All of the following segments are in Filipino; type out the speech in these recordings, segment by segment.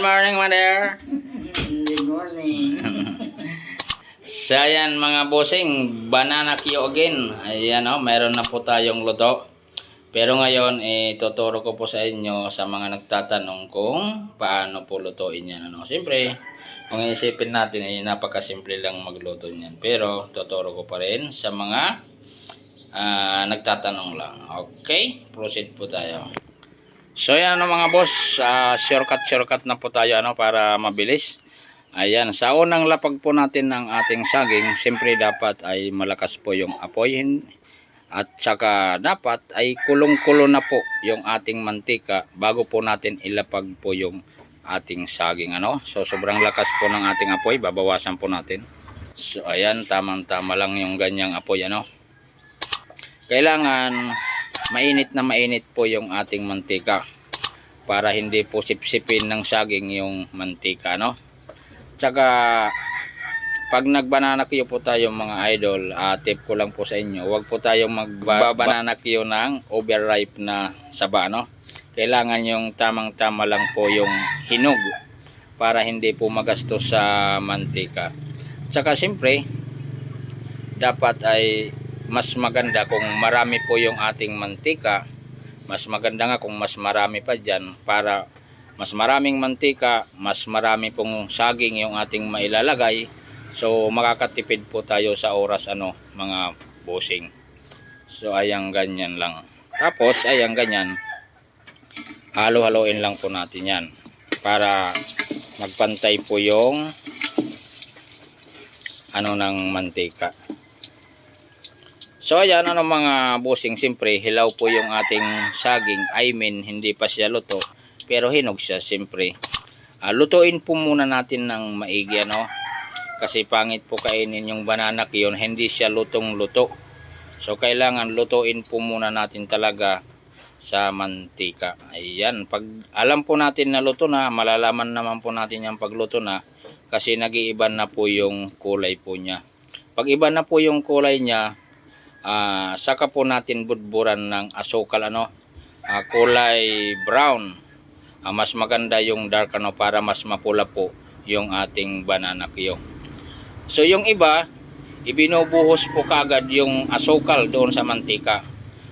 Good morning, mother. Good morning. So, ayan mga bossing, banana kyo again. Ayan o, mayroon na po tayong luto. Pero ngayon, eh, tuturo ko po sa inyo sa mga nagtatanong kung paano po lutuin yan. Ano? Siyempre, kung isipin natin, eh, napakasimple lang magluto niyan. Pero, tuturo ko pa rin sa mga ah, nagtatanong lang. Okay, proceed po tayo. So yan ano mga boss, ah, shortcut shortcut na po tayo ano para mabilis. Ayan, sa unang lapag po natin ng ating saging, siyempre dapat ay malakas po yung apoy at saka dapat ay kulong-kulo na po yung ating mantika bago po natin ilapag po yung ating saging ano. So sobrang lakas po ng ating apoy, babawasan po natin. So ayan, tamang-tama lang yung ganyang apoy ano. Kailangan mainit na mainit po yung ating mantika para hindi po sipsipin ng saging yung mantika no? Tsaka pag nagbanana kiyo po tayo mga idol ah, tip ko lang po sa inyo huwag po tayong magbabanana kiyo ng overripe na saba no? Kailangan yung tamang tama lang po yung hinog para hindi po magastos sa mantika. Tsaka siyempre dapat ay mas maganda kung marami po yung ating mantika. Mas maganda nga kung mas marami pa dyan para mas maraming mantika mas marami pong saging yung ating mailalagay. So makakatipid po tayo sa oras ano mga bossing. So ayang ganyan lang. Tapos ayang ganyan. Halo-haloin lang po natin yan para magpantay po yung ano ng mantika So ayan ano mga busing siyempre hilaw po yung ating saging. I mean hindi pa siya luto pero hinog siya siyempre. Ah, lutuin po muna natin ng maigi ano? Kasi pangit po kainin yung banana yun hindi siya lutong luto. So kailangan lutuin po muna natin talaga sa mantika. Ayan pag alam po natin na luto na malalaman naman po natin yung pagluto na kasi nag-iiba na po yung kulay po niya. Pag iba na po yung kulay niya Ah, saka po natin budburan ng asukal ano? Ah, kulay brown. Ah, mas maganda yung dark ano para mas mapula po yung ating banana kiyo so yung iba ibinubuhos po kagad yung asukal doon sa mantika.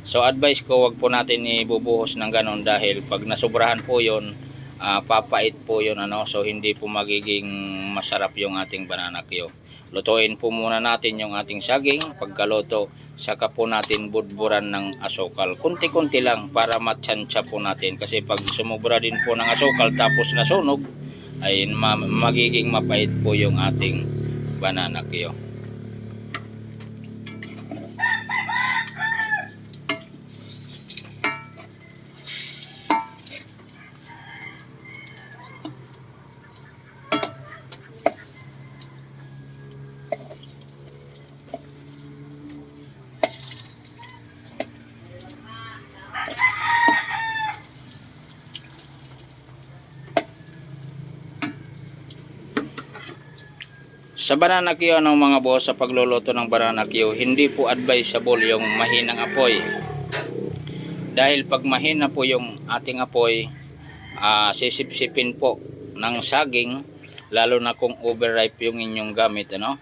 So advice ko wag po natin ibubuhos ng ganon dahil pag nasubrahan po yon ah, papait po yon ano? So hindi po magiging masarap yung ating banana kiyo lutuin po muna natin yung ating saging. Pagkaluto saka po natin budburan ng asukal. Kunti-kunti lang para matsansya po natin. Kasi pag sumubra din po ng asukal tapos nasunog ay ma- magiging mapait po yung ating banana kiyo Sa banana Q, ng mga boss, sa pagluluto ng banana Q, hindi po advisable yung mahinang apoy. Dahil pag mahina po yung ating apoy, ah, sisipsipin po ng saging, lalo na kung overripe yung inyong gamit, ano?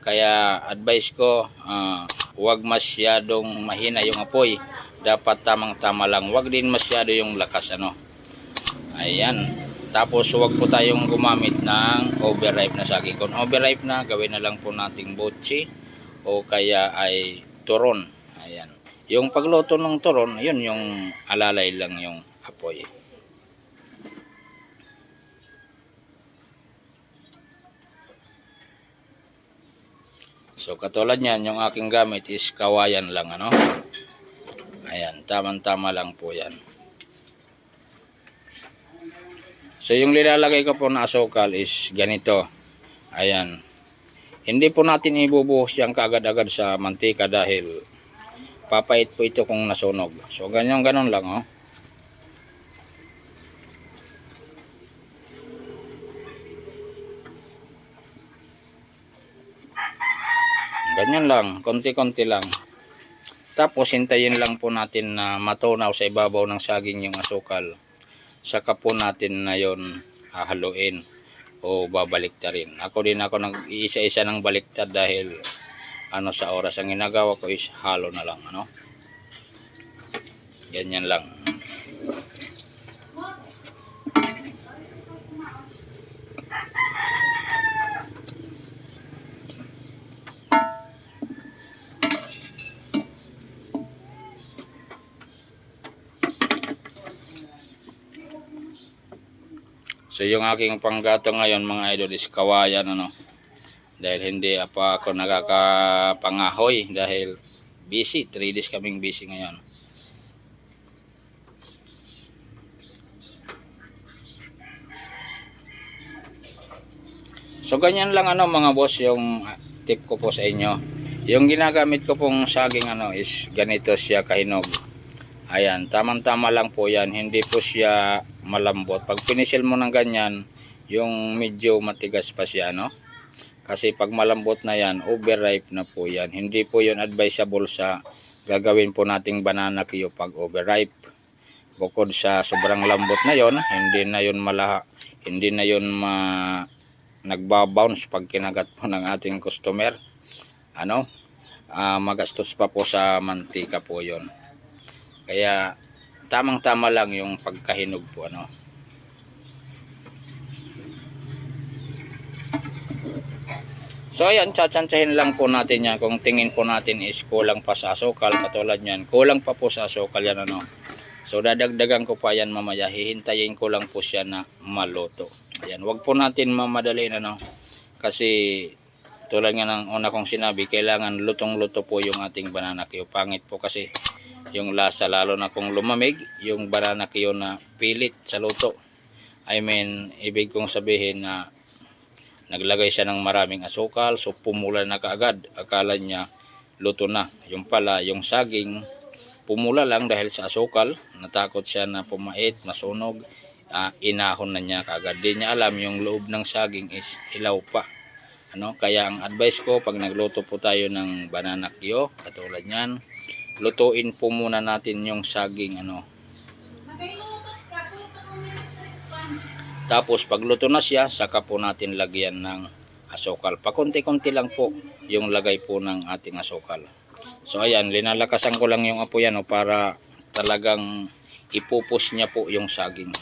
Kaya advice ko, ah, huwag masyadong mahina yung apoy. Dapat tamang-tama lang. Huwag din masyado yung lakas, ano? Ayan. Tapos huwag po tayong gumamit ng overripe na saging. Kung overripe na, gawin na lang po nating botchi o kaya ay turon. Ayan. Yung pagluto ng turon, yun yung alalay lang yung apoy. So katulad niyan, yung aking gamit is kawayan lang ano. Ayan, tamang-tama lang po 'yan. So yung nilalagay ko po na asukal is ganito. Ayan. Hindi po natin ibubuhos yan kaagad-agad sa mantika dahil papait po ito kung nasunog. So ganyan ganon lang oh. Ganyan lang, konti-konti lang. Tapos hintayin lang po natin na matunaw sa ibabaw ng saging yung asukal. Saka po natin na yon hahaluin o babaliktarin. Ako din ako nag-iisa-isa ng baliktad dahil ano sa oras ang ginagawa ko is halo na lang ano. Ganyan lang. So yung aking panggato ngayon mga idol is kawayan ano. Dahil hindi pa ako nakakapangahoy dahil busy. 3 days kaming busy ngayon. So ganyan lang ano mga boss yung tip ko po sa inyo. Yung ginagamit ko pong saging ano is ganito siya kahinog. Ayan, tamang-tama lang po yan. Hindi po siya malambot. Pag pinisil mo ng ganyan, yung medyo matigas pa siya, no? Kasi pag malambot na yan, overripe na po yan. Hindi po yun advisable sa gagawin po nating banana kiyo pag overripe. Bukod sa sobrang lambot na yon, hindi na yun malaha, hindi na yun ma nagbabounce pag kinagat po ng ating customer. Ano? Ah, magastos pa po sa mantika po yon. Kaya tamang-tama lang yung pagkahinog po ano. So ayan, tsatsansahin lang po natin yan. Kung tingin po natin is kulang pa sa asukal, katulad yan. Kulang pa po sa asukal yan ano. So dadagdagan ko pa yan mamaya. Hihintayin ko lang po siya na maluto. Ayan, wag po natin mamadaliin ano. Kasi tulad nga ng una kong sinabi, kailangan lutong-luto po yung ating banana Q. Pangit po kasi yung lasa lalo na kung lumamig, yung banana Q na pilit sa luto. I mean, ibig kong sabihin na naglagay siya ng maraming asukal, so pumula na kaagad. Akala niya luto na. Yung pala, yung saging, pumula lang dahil sa asukal. Natakot siya na pumait, masunog. Ah, inahon na niya kaagad. Di niya alam yung loob ng saging is hilaw pa. Ano? Kaya ang advice ko pag nagluto po tayo ng banana kyo, katulad niyan, lutuin po muna natin yung saging ano. Tapos pag luto na siya, saka po natin lagyan ng asukal. Pakunti-kunti lang po yung lagay po ng ating asukal. So ayan, linalakasan ko lang yung apo yan o, para talagang ipupus niya po yung saging.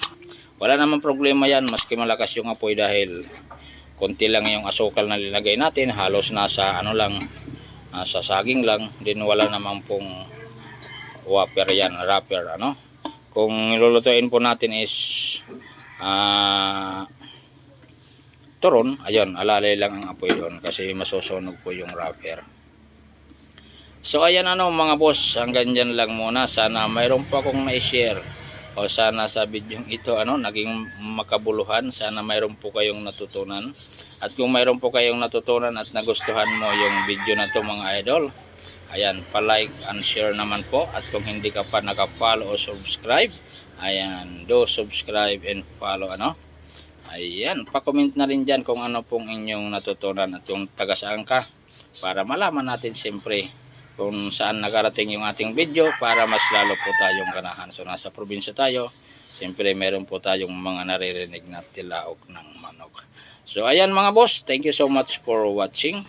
Wala namang problema yan maski malakas yung apoy dahil konti lang yung asukal na linagay natin. Halos nasa ano lang, nasa saging lang. Din wala namang pong wrapper yan, wrapper ano. Kung nilulutuin po natin is ah turon, ayun, alalay lang ang apoy doon kasi masusunog po yung wrapper. So ayan ano mga boss, hanggang dyan lang muna. Sana mayroon pa akong ma-share o sana sa video ito ano, naging makabuluhan. Sana mayroon po kayong natutunan. At kung mayroon po kayong natutunan at nagustuhan mo yung video na to mga idol, ayan, pa-like and share naman po. At kung hindi ka pa naka-follow o subscribe, ayan, do subscribe and follow ano. Ayan, pa-comment na rin dyan kung ano pong inyong natutunan at kung taga saan ka para malaman natin siyempre kung saan nakarating yung ating video para mas lalo po tayong ganahan. So nasa probinsya tayo, siyempre meron po tayong mga naririnig na tilaok ng manok. So ayan mga boss, thank you so much for watching.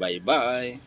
Bye bye.